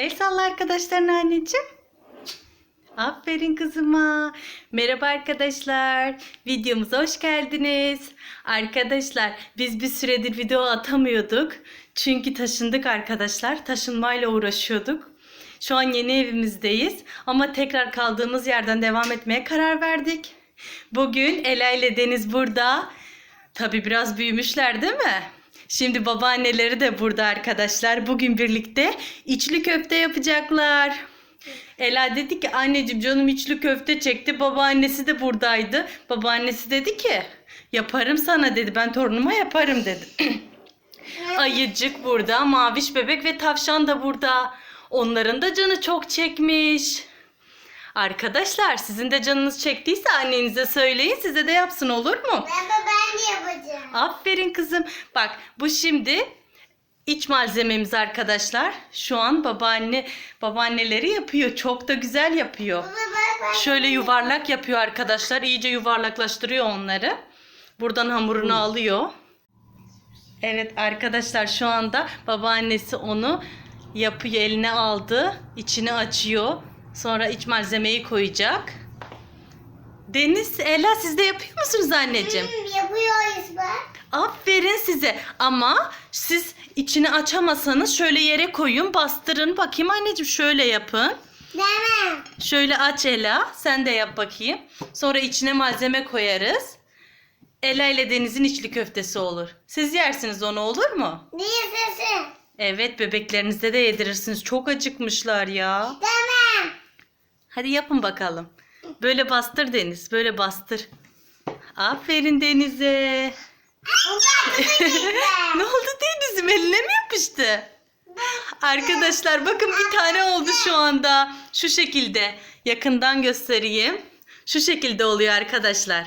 El salla arkadaşlarına anneciğim. Aferin kızıma. Merhaba arkadaşlar. Videomuza hoş geldiniz. Arkadaşlar biz bir süredir video atamıyorduk. Çünkü taşındık arkadaşlar. Taşınmayla uğraşıyorduk. Şu an yeni evimizdeyiz. Ama tekrar kaldığımız yerden devam etmeye karar verdik. Bugün Ela ile Deniz burada. Tabi biraz büyümüşler değil mi? Şimdi babaanneleri de burada arkadaşlar. Bugün birlikte içli köfte yapacaklar. Ela dedi ki anneciğim canım içli köfte çekti. Babaannesi de buradaydı. Babaannesi dedi ki yaparım sana dedi. Ben torunuma yaparım dedi. Ayıcık burada, maviş bebek ve tavşan da burada. Onların da canı çok çekmiş. Arkadaşlar sizin de canınız çektiyse annenize söyleyin size de yapsın olur mu? Ben yapacağım. Aferin kızım. Bak bu şimdi iç malzememiz arkadaşlar. Şu an babaanne babaanneleri yapıyor. Çok da güzel yapıyor. Şöyle yuvarlak yapıyor arkadaşlar. İyice yuvarlaklaştırıyor onları. Buradan hamurunu alıyor. Evet arkadaşlar şu anda babaannesi onu yapıyor eline aldı. içini açıyor. Sonra iç malzemeyi koyacak. Deniz, Ela siz de yapıyor musunuz anneciğim? Hmm, yapıyoruz bak. Aferin size. Ama siz içini açamasanız şöyle yere koyun, bastırın. Bakayım anneciğim şöyle yapın. Demem. Şöyle aç Ela. Sen de yap bakayım. Sonra içine malzeme koyarız. Ela ile Deniz'in içli köftesi olur. Siz yersiniz onu olur mu? Niye sesin? Evet bebeklerinize de yedirirsiniz. Çok acıkmışlar ya. Demem. Hadi yapın bakalım. Böyle bastır Deniz. Böyle bastır. Aferin Deniz'e. Ne oldu Deniz'im eline mi yapıştı? Arkadaşlar bakın bir tane oldu şu anda. Şu şekilde. Yakından göstereyim. Şu şekilde oluyor arkadaşlar.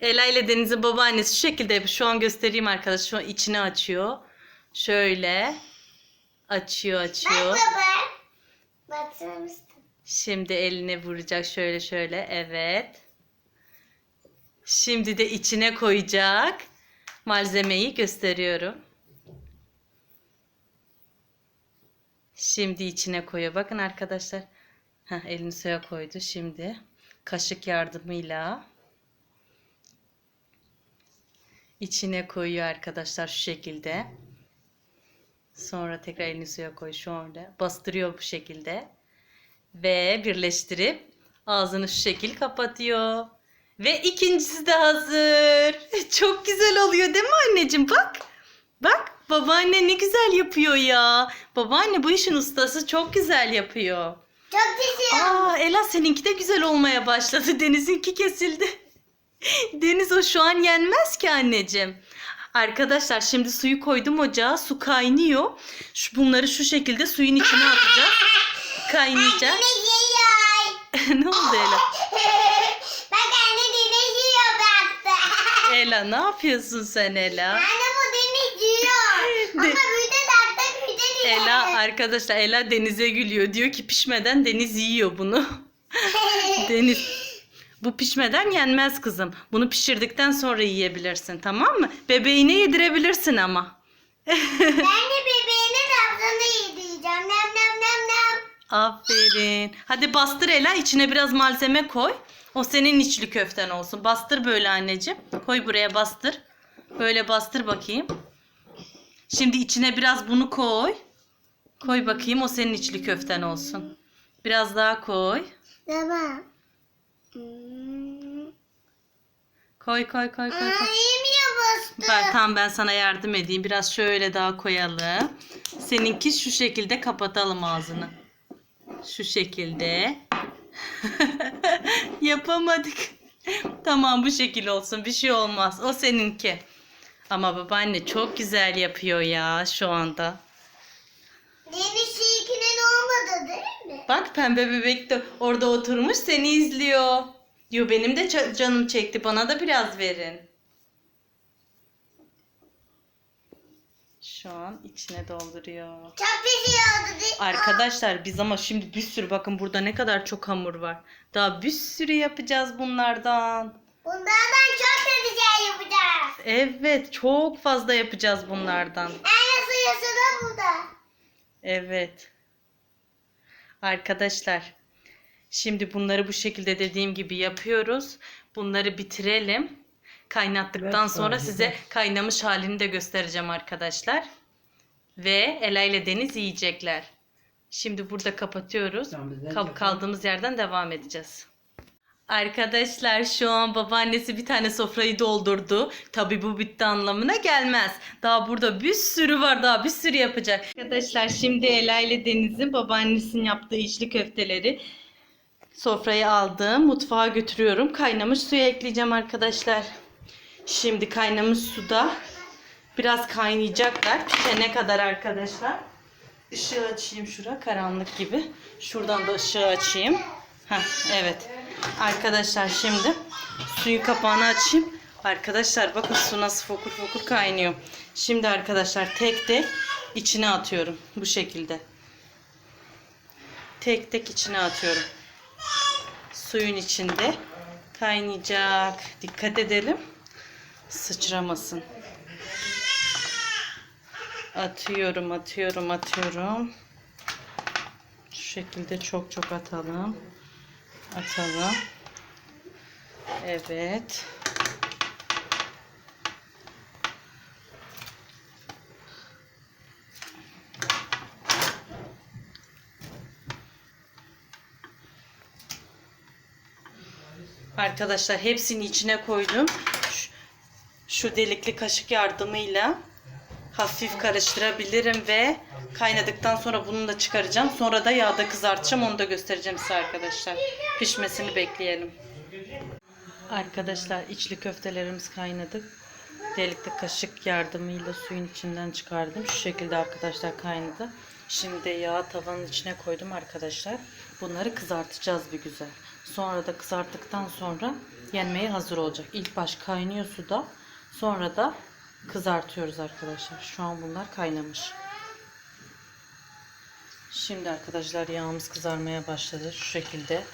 Ela ile Deniz'in babaannesi şu şekilde. Şu an göstereyim arkadaşlar. Şu an içini açıyor. Şöyle. Açıyor Bak açıyor. baba. Batırmıştım. Şimdi eline vuracak şöyle şöyle. Evet. Şimdi de içine koyacak. Malzemeyi gösteriyorum. Şimdi içine koyuyor. Bakın arkadaşlar. Heh, elini suya koydu. Şimdi kaşık yardımıyla içine koyuyor arkadaşlar şu şekilde. Sonra tekrar elini suya koy şöyle. Bastırıyor bu şekilde ve birleştirip ağzını şu şekil kapatıyor. Ve ikincisi de hazır. Çok güzel oluyor değil mi anneciğim? Bak. Bak babaanne ne güzel yapıyor ya. Babaanne bu işin ustası çok güzel yapıyor. Çok teşekkür Aa Ela seninki de güzel olmaya başladı. Deniz'inki kesildi. Deniz o şu an yenmez ki anneciğim. Arkadaşlar şimdi suyu koydum ocağa. Su kaynıyor. Şu, bunları şu şekilde suyun içine atacağız. Kaynayacak. Ne oldu Ela? Bak anne deniz yiyor baktı. Ela ne yapıyorsun sen Ela? Anne bu deniz yiyor. Ama bir de tatlı bir de yiyor. Ela arkadaşlar Ela denize gülüyor. Diyor ki pişmeden deniz yiyor bunu. Deniz bu pişmeden yenmez kızım. Bunu pişirdikten sonra yiyebilirsin tamam mı? Bebeğine yedirebilirsin ama. Ben de Aferin. Hadi bastır Ela içine biraz malzeme koy. O senin içli köften olsun. Bastır böyle anneciğim. Koy buraya bastır. Böyle bastır bakayım. Şimdi içine biraz bunu koy. Koy bakayım o senin içli köften olsun. Biraz daha koy. Tamam. Koy koy koy koy. Koy. Ver, tamam ben sana yardım edeyim. Biraz şöyle daha koyalım. Seninki şu şekilde kapatalım ağzını. Şu şekilde. Yapamadık. tamam bu şekil olsun. Bir şey olmaz. O seninki. Ama babaanne çok güzel yapıyor ya şu anda. Deniz şiikinin olmadı değil mi? Bak pembe bebek de orada oturmuş seni izliyor. Diyor benim de canım çekti. Bana da biraz verin. Şu an içine dolduruyor. Çok mi? Arkadaşlar biz ama şimdi bir sürü bakın burada ne kadar çok hamur var. Daha bir sürü yapacağız bunlardan. Bunlardan çok da güzel yapacağız. Evet çok fazla yapacağız bunlardan. Anne suyası da burada. Evet. Arkadaşlar, şimdi bunları bu şekilde dediğim gibi yapıyoruz. Bunları bitirelim. Kaynattıktan Evet, sonra size kaynamış halini de göstereceğim arkadaşlar. Ve Ela ile Deniz yiyecekler. Şimdi burada kapatıyoruz. Yapalım. kaldığımız yerden devam edeceğiz. Arkadaşlar şu an babaannesi bir tane sofrayı doldurdu. Tabi bu bitti anlamına gelmez. Daha burada bir sürü var daha bir sürü yapacak. Arkadaşlar şimdi Ela ile Deniz'in babaannesinin yaptığı içli köfteleri sofraya aldım. Mutfağa götürüyorum. Kaynamış suya ekleyeceğim arkadaşlar. Şimdi kaynamış suda biraz kaynayacaklar. Pişene kadar arkadaşlar. Işığı açayım şura karanlık gibi. Şuradan da ışığı açayım. Heh, evet. Arkadaşlar şimdi suyu kapağını açayım. Arkadaşlar bakın su nasıl fokur fokur kaynıyor. Şimdi arkadaşlar tek tek içine atıyorum. Bu şekilde. Tek tek içine atıyorum. Suyun içinde kaynayacak. Dikkat edelim. Sıçramasın. Atıyorum, atıyorum, atıyorum. Şu şekilde çok çok atalım. Atalım. Evet. Arkadaşlar hepsini içine koydum. Şu, delikli kaşık yardımıyla hafif karıştırabilirim ve kaynadıktan sonra bunu da çıkaracağım. Sonra da yağda kızartacağım. Onu da göstereceğim size arkadaşlar. Pişmesini bekleyelim. Arkadaşlar içli köftelerimiz kaynadı. Delikli kaşık yardımıyla suyun içinden çıkardım. Şu şekilde arkadaşlar kaynadı. Şimdi yağı tavanın içine koydum arkadaşlar. Bunları kızartacağız bir güzel. Sonra da kızarttıktan sonra yenmeye hazır olacak. İlk baş kaynıyor suda. Sonra da kızartıyoruz arkadaşlar. Şu an bunlar kaynamış. Şimdi arkadaşlar yağımız kızarmaya başladı. Şu şekilde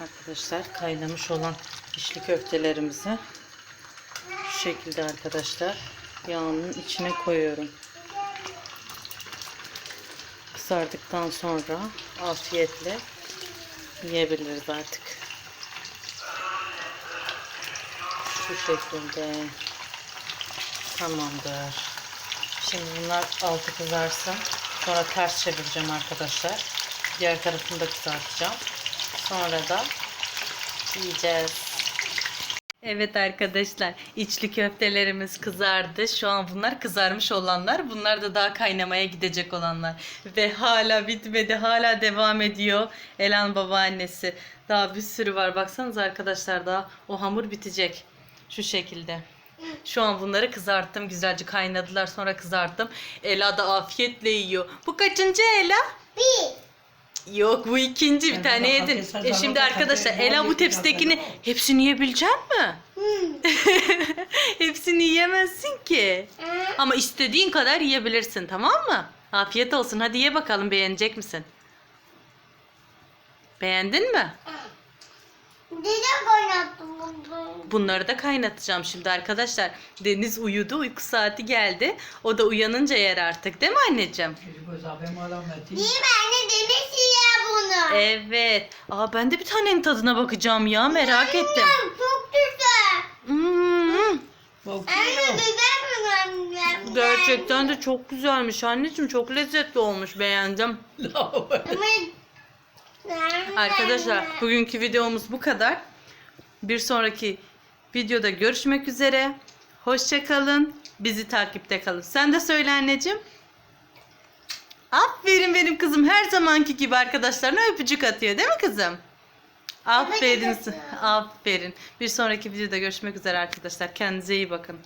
arkadaşlar kaynamış olan içli köftelerimizi şu şekilde arkadaşlar yağının içine koyuyorum. Kızardıktan sonra afiyetle yiyebiliriz artık. Şu şekilde. Tamamdır. Şimdi bunlar altı kızarsın. Sonra ters çevireceğim arkadaşlar. Diğer tarafını da kızartacağım. Sonra da yiyeceğiz. Evet arkadaşlar içli köftelerimiz kızardı. Şu an bunlar kızarmış olanlar. Bunlar da daha kaynamaya gidecek olanlar. Ve hala bitmedi. Hala devam ediyor. Elan babaannesi. Daha bir sürü var. Baksanız arkadaşlar daha o hamur bitecek. Şu şekilde. Şu an bunları kızarttım. Güzelce kaynadılar. Sonra kızarttım. Ela da afiyetle yiyor. Bu kaçıncı Ela? Bir. Yok bu ikinci bir tane yedin. E şimdi arkadaşlar Ela bu tepsidekini hepsini yiyebilecek mi? hepsini yiyemezsin ki. Ama istediğin kadar yiyebilirsin tamam mı? Afiyet olsun. Hadi ye bakalım beğenecek misin? Beğendin mi? Neden kaynattın bunu? Bunları da kaynatacağım şimdi arkadaşlar. Deniz uyudu. Uyku saati geldi. O da uyanınca yer artık. Değil mi anneciğim? Çocuk alameti. Değil mi anne deniz ya bunu? Evet. Aa ben de bir tanenin tadına bakacağım ya. Merak ettim. Annem, Çok güzel. Hmm. Anne? Gerçekten de çok güzelmiş anneciğim. Çok lezzetli olmuş. Beğendim. Ama... Arkadaşlar bugünkü videomuz bu kadar. Bir sonraki videoda görüşmek üzere. Hoşçakalın. Bizi takipte kalın. Sen de söyle anneciğim. Aferin benim kızım. Her zamanki gibi arkadaşlarına öpücük atıyor değil mi kızım? Aferin. Aferin. Bir sonraki videoda görüşmek üzere arkadaşlar. Kendinize iyi bakın.